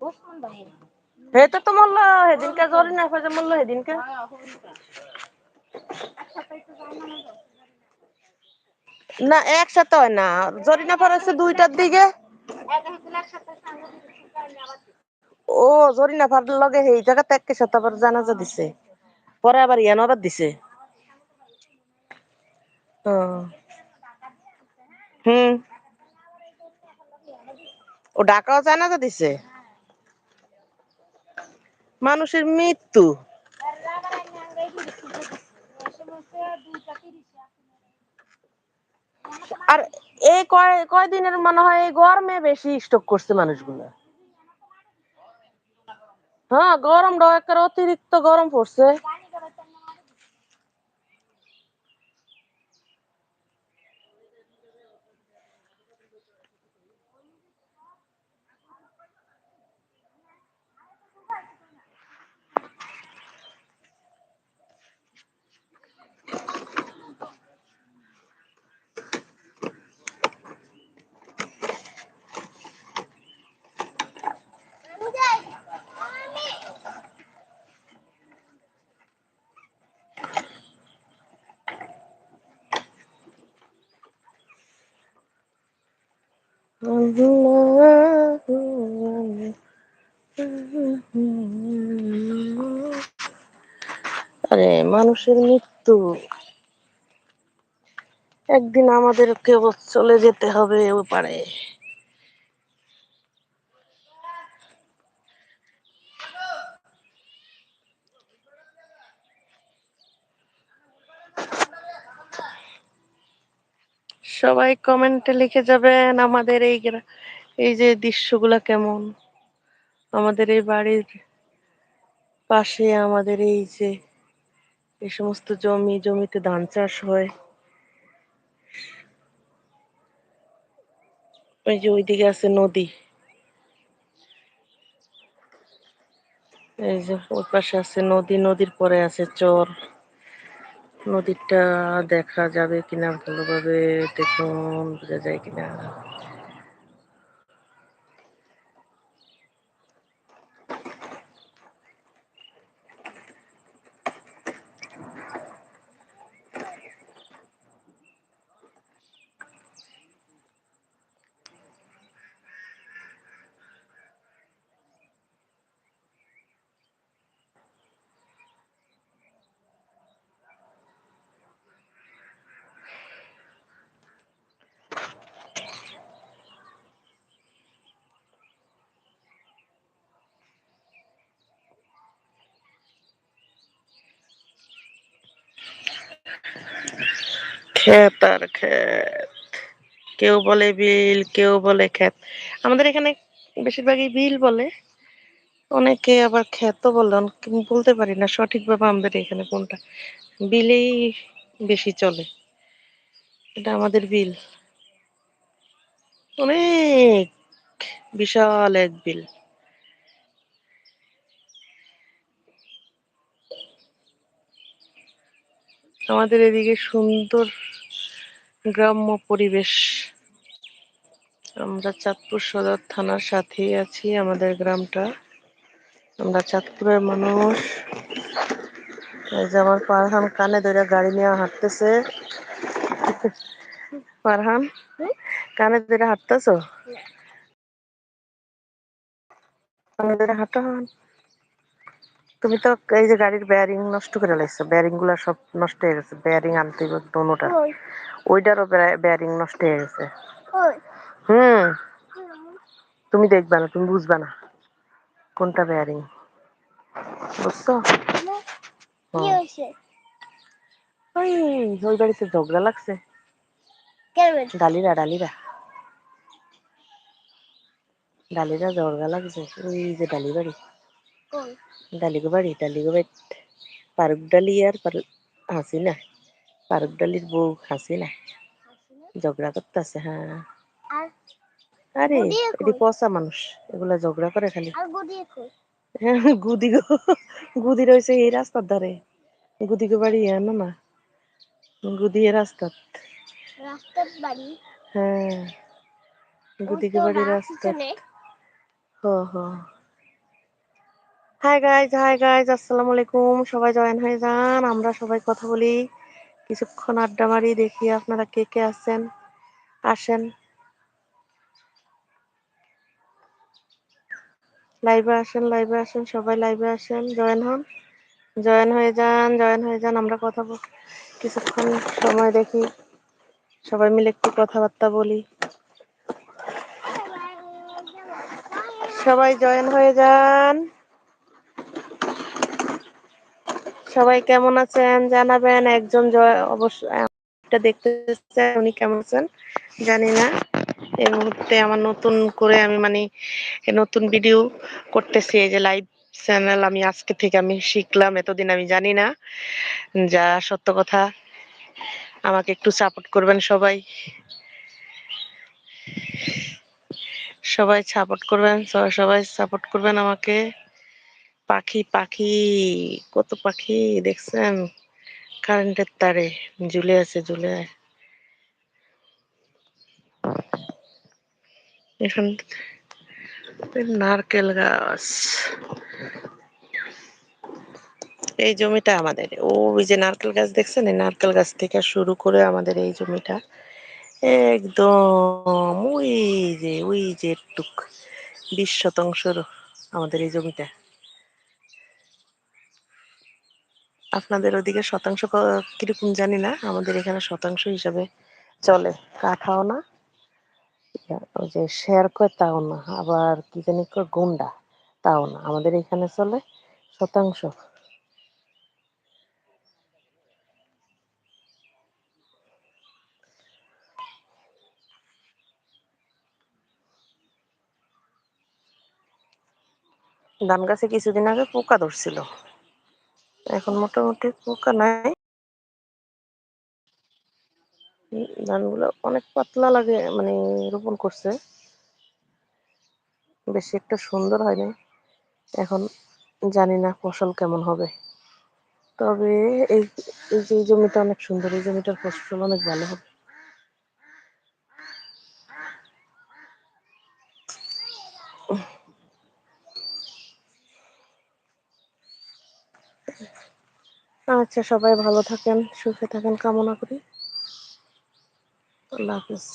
সেইটো তো মৰল সেইদিনকে জৰি নাইফা যে মৰল সেইদিনকে। না, একসাথে হয় না জরিনা পড়াছে দুইটার দিকে। ও জরিনা ফার লগে সেই জায়গাতে একে সাথে আবার জানাজা দিছে। পরে আবার ইয়ান আবার দিছে। হুম। ও ডাকাও জানাজা দিছে। মানুষের মৃত্যু। আর এই কয়, কয়দিনের মনে হয় এই গরমে বেশি স্টক করছে মানুষগুলো? হ্যাঁ গরম একের অতিরিক্ত গরম পড়ছে। আরে মানুষের মৃত্যু। একদিন আমাদের কেউ চলে যেতে হবে ও পারে সবাই কমেন্টে লিখে যাবেন আমাদের এই এই যে দৃশ্যগুলা কেমন? আমাদের এই বাড়ির পাশে আমাদের এই যে এই সমস্ত জমি, জমিতে ধান চাষ হয়। ওই যে ওইদিকে আছে নদী। এই যে ওই পাশে আছে নদী, নদীর পরে আছে চর। নদীরটা দেখা যাবে কিনা ভালোভাবে দেখুন বোঝা যায় কিনা। ক্ষেত আর ক্ষেত। কেউ বলে বিল, কেউ বলে ক্ষেত। আমাদের এখানে বেশিরভাগই বিল বলে। অনেকে আবার ক্ষেতও বলে। বলতে পারি না সঠিকভাবে আমাদের এখানে কোনটা। বিলেই বেশি চলে। এটা আমাদের বিল। অনেক বিশাল এক বিল। আমাদের এদিকে সুন্দর গ্রাম্য পরিবেশ। আমরা চাঁদপুর সদর থানার সাথেই আছি, আমাদের গ্রামটা। আমরা চাঁদপুরের মানুষ। এই আমার পারহান কানে ধরে গাড়ি নিয়ে হাঁটতেছে। পারহান কানে ধরে হাঁটতেছো? কানে ধরে হাঁটো। তুমি তো এই যে গাড়ির বেয়ারিং নষ্ট করে লাইছো বেয়ারিংগুলা সব নষ্ট হয়ে গেছে বেয়ারিং আনতে হবে দোনোটা। ওইটারও বেয়ারিং নষ্ট হয়ে গেছে। হুম। তুমি দেখবা না তুমি বুঝবা না কোনটা বেয়ারিং বুঝছ। ওই ওই বাড়িতে ঝগড়া লাগছে। ডালিরা ডালিরা। ডালিরা ঝগড়া লাগছে ওই যে ডালি বাড়ি ডালিগো বাড়ি ডালিগো বাড়ি পারুক ডালি আর হাসিনা পারুক ডালির বউ হাসিনা ঝগড়া করতেছে হ্যাঁ আরে এটি পচা মানুষ এগুলা ঝগড়া করে খালি হ্যাঁ, গুদি গো গুদি রয়েছে এই রাস্তার ধারে গুদি গো বাড়ি জানো না গুদি এ রাস্তার হ্যাঁ গুদি গো বাড়ি রাস্তা হ হ হাই গাইজ হাই গাইজ আসসালামু আলাইকুম। সবাই জয়েন হয়ে যান, আমরা সবাই কথা বলি। কিছুক্ষণ আড্ডা মারি, দেখি আপনারা কে কে আছেন, আসেন। লাইভে আসেন লাইভে আসেন, সবাই লাইভে আসেন, জয়েন হন। জয়েন হয়ে যান, জয়েন হয়ে যান, আমরা কথা কিছুক্ষণ সময় দেখি, সবাই মিলে একটু কথাবার্তা বলি। সবাই জয়েন হয়ে যান। সবাই কেমন আছেন? জানাবেন। একজন অবশ্য এটা দেখতে উনি কেমন আছেন? জানি না। এই মুহূর্তে আমার নতুন করে আমি মানে নতুন ভিডিও করতেছি। এই যে লাইভ চ্যানেল আমি আজকে থেকে আমি শিখলাম, এতদিন আমি জানি না। যা সত্য কথা। আমাকে একটু সাপোর্ট করবেন সবাই। সবাই সাপোর্ট করবেন সবাই সাপোর্ট করবেন আমাকে। পাখি পাখি, কত পাখি দেখছেন? কারেন্টের তারে, ঝুলে আছে, ঝুলে। এখন নারকেল গাছ। এই জমিটা আমাদের, ও ওই যে নারকেল গাছ দেখছেন? এই নারকেল গাছ থেকে শুরু করে আমাদের এই জমিটা। একদম ওই যে ওই যে টুক, বিশ শতাংশের আমাদের এই জমিটা। আপনাদের ওদিকে শতাংশ কীরকম জানি না, আমাদের এখানে শতাংশ হিসাবে চলে। কাঠাও না ওই যে শেয়ার কয় তাও না, আবার কি জানি গুন্ডা, তাও না। আমাদের এখানে চলে শতাংশ। ধান গাছে কিছুদিন আগে পোকা ধরছিল। এখন মোটামুটি পোকা নাই। ধানগুলো অনেক পাতলা লাগে মানে রোপণ করছে। বেশি একটা সুন্দর হয়নি। এখন জানি না ফসল কেমন হবে। তবে এই এই যে জমিটা অনেক সুন্দর, এই জমিটার ফসল অনেক ভালো হবে। আচ্ছা সবাই ভালো থাকেন সুখে থাকেন কামনা করি। আল্লাহ হাফিজ।